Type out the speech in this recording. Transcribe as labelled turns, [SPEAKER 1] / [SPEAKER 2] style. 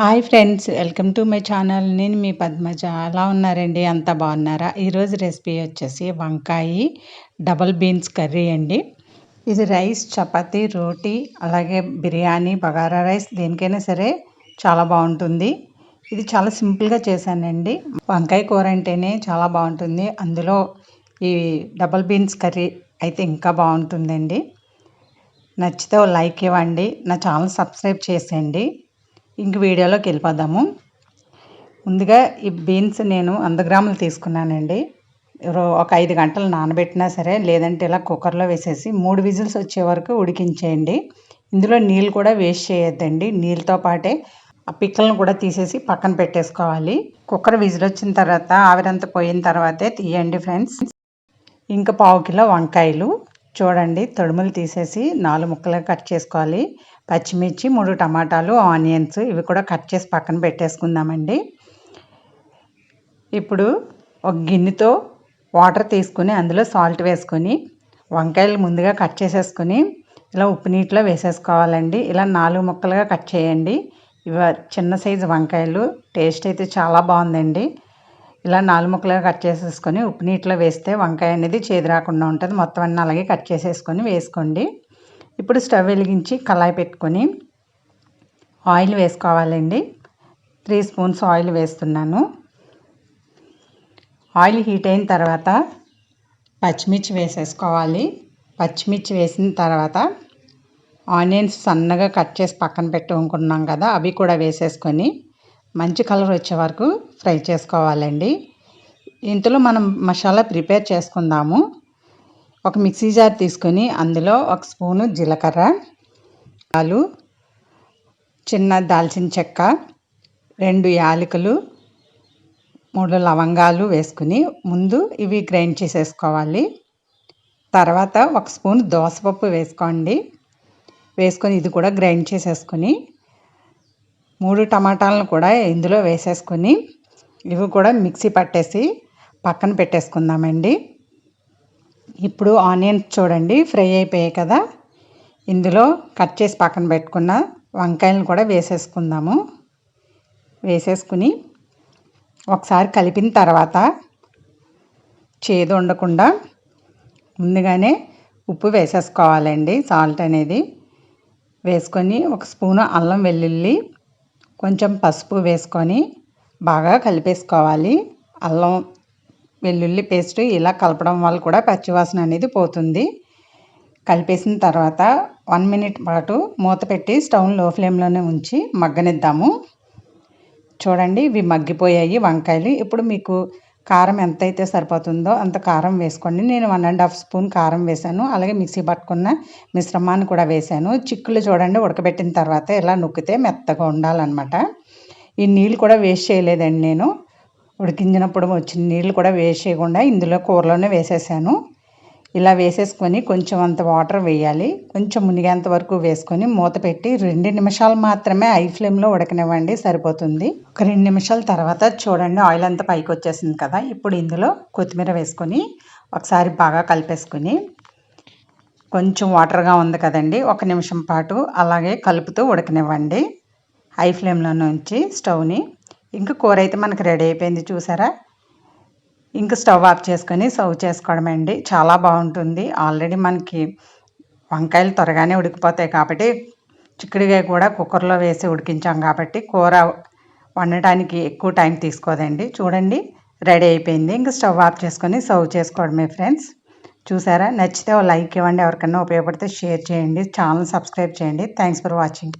[SPEAKER 1] Hi friends welcome to my channel. నేను మీ పద్మజ. ఎలా ఉన్నారండి? అంత బాగున్నారా? ఈరోజు రెసిపీ వచ్చేసి వంకాయ డబల్ బీన్స్ కర్రీ అండి. ఇది రైస్ చపాతి రోటీ అలాగే బిర్యానీ బగారా రైస్ దేనికైనా సరే చాలా బాగుంటుంది. ఇది చాలా సింపుల్గా చేశానండి. వంకాయ కూర అంటేనే చాలా బాగుంటుంది. అందులో ఈ డబల్ బీన్స్ కర్రీ అయితే ఇంకా బాగుంటుందండి. నచ్చితే లైక్ ఇవ్వండి. నా ఛానల్ సబ్స్క్రైబ్ చేసేయండి. ఇంక వీడియోలోకి వెళ్ళిపోదాము. ముందుగా ఈ బీన్స్ నేను వంద గ్రాములు తీసుకున్నానండి. ఒక ఐదు గంటలు నానబెట్టినా సరే లేదంటే ఇలా కుక్కర్లో వేసేసి మూడు విజిల్స్ వచ్చే వరకు ఉడికించేయండి. ఇందులో నీళ్ళు కూడా వేస్ట్ చేయొద్దండి. నీళ్ళతో పాటే ఆ పిక్కలను కూడా తీసేసి పక్కన పెట్టేసుకోవాలి. కుక్కర్ విజిల్ వచ్చిన తర్వాత ఆవిరంతా పోయిన తర్వాతే తీయండి ఫ్రెండ్స్. ఇంకా పావు కిలో వంకాయలు. చూడండి తొడుములు తీసేసి నాలుగు ముక్కలుగా కట్ చేసుకోవాలి. పచ్చిమిర్చి మూడు టమాటాలు ఆనియన్స్ ఇవి కూడా కట్ చేసి పక్కన పెట్టేసుకుందామండి. ఇప్పుడు ఒక గిన్నెతో వాటర్ తీసుకుని అందులో సాల్ట్ వేసుకొని వంకాయలు ముందుగా కట్ చేసేసుకొని ఇలా ఉప్పు నీటిలో వేసేసుకోవాలండి. ఇలా నాలుగు ముక్కలుగా కట్ చేయండి. ఇవి చిన్న సైజు వంకాయలు టేస్ట్ అయితే చాలా బాగుందండి. ఇలా నాలుగు ముక్కలుగా కట్ చేసేసుకొని ఉప్పు నీటిలో వేస్తే వంకాయ అనేది చేదు రాకుండా ఉంటుంది. మొత్తం అన్నీ అలాగే కట్ చేసేసుకొని వేసుకోండి. ఇప్పుడు స్టవ్ వెలిగించి కళాయి పెట్టుకొని ఆయిల్ వేసుకోవాలండి. త్రీ స్పూన్స్ ఆయిల్ వేస్తున్నాను. ఆయిల్ హీట్ అయిన తర్వాత పచ్చిమిర్చి వేసేసుకోవాలి. పచ్చిమిర్చి వేసిన తర్వాత ఆనియన్స్ సన్నగా కట్ చేసి పక్కన పెట్టుకున్నాం కదా అవి కూడా వేసేసుకొని మంచి కలర్ వచ్చే వరకు ఫ్రై చేసుకోవాలండి. ఇంతలో మనం మసాలా ప్రిపేర్ చేసుకుందాము. ఒక మిక్సీ జార్ తీసుకొని అందులో ఒక స్పూను జీలకర్ర ఆలు చిన్న దాల్చిన చెక్క రెండు యాలకులు మూడు లవంగాలు వేసుకుని ముందు ఇవి గ్రైండ్ చేసేసుకోవాలి. తర్వాత ఒక స్పూన్ దోసపప్పు వేసుకోండి. వేసుకొని ఇది కూడా గ్రైండ్ చేసేసుకొని మూడు టమాటాలను కూడా ఇందులో వేసేసుకొని ఇవి కూడా మిక్సీ పట్టేసి పక్కన పెట్టేసుకుందామండి. ఇప్పుడు ఆనియన్స్ చూడండి ఫ్రై అయిపోయాయి కదా. ఇందులో కట్ చేసి పక్కన పెట్టుకున్న వంకాయలను కూడా వేసేసుకుందాము. వేసేసుకుని ఒకసారి కలిపిన తర్వాత చేదు ఉండకుండా ముందుగానే ఉప్పు వేసేసుకోవాలండి సాల్ట్ అనేది. వేసుకొని ఒక స్పూను అల్లం వెల్లుల్లి కొంచెం పసుపు వేసుకొని బాగా కలిపేసుకోవాలి. అల్లం వెల్లుల్లి పేస్ట్ ఇలా కలపడం వల్ల కూడా పచ్చివాసన అనేది పోతుంది. కలిపేసిన తర్వాత వన్ మినిట్ పాటు మూత పెట్టి స్టవ్లో ఫ్లేమ్లోనే ఉంచి మగ్గనిద్దాము. చూడండి ఇవి మగ్గిపోయాయి వంకాయలు. ఇప్పుడు మీకు కారం ఎంత అయితే సరిపోతుందో అంత కారం వేసుకోండి. నేను వన్ అండ్ హాఫ్ స్పూన్ కారం వేసాను. అలాగే మిక్సీ పట్టుకున్న మిశ్రమాన్ని కూడా వేసాను. చిక్కులు చూడండి ఉడకబెట్టిన తర్వాత ఇలా నొక్కితే మెత్తగా ఉండాలన్నమాట. ఈ నీళ్ళు కూడా వేస్ట్ చేయలేదండి నేను. ఉడికించినప్పుడు వచ్చిన నీళ్ళు కూడా వేస్ట్ చేయకుండా ఇందులో కూరలోనే వేసేసాను. ఇలా వేసేసుకొని కొంచెం అంత వాటర్ వేయాలి. కొంచెం మునిగేంత వరకు వేసుకొని మూత పెట్టి రెండు నిమిషాలు మాత్రమే ఐ ఫ్లేమ్లో ఉడకనివ్వండి సరిపోతుంది. ఒక రెండు నిమిషాల తర్వాత చూడండి ఆయిల్ అంతా పైకి వచ్చేసింది కదా. ఇప్పుడు ఇందులో కొత్తిమీర వేసుకొని ఒకసారి బాగా కలిపేసుకొని కొంచెం వాటర్గా ఉంది కదండి ఒక నిమిషం పాటు అలాగే కలుపుతూ ఉడకనివ్వండి. హై ఫ్లేమ్లో నుంచి స్టవ్ని. ఇంకా కూర అయితే మనకు రెడీ అయిపోయింది చూసారా? ఇంకా స్టవ్ ఆఫ్ చేసుకొని సర్వ్ చేసుకోవడం అండి. చాలా బాగుంటుంది. ఆల్రెడీ మనకి వంకాయలు త్వరగానే ఉడికిపోతాయి కాబట్టి చిక్కుడుగాయ కూడా కుక్కర్లో వేసి ఉడికించాం కాబట్టి కూర వండటానికి ఎక్కువ టైం తీసుకోదండి. చూడండి రెడీ అయిపోయింది. ఇంకా స్టవ్ ఆఫ్ చేసుకొని సర్వ్ చేసుకోవడమే ఫ్రెండ్స్. చూసారా? నచ్చితే లైక్ ఇవ్వండి. ఎవరికైనా ఉపయోగపడితే షేర్ చేయండి. ఛానల్ సబ్స్క్రైబ్ చేయండి. Thanks for watching.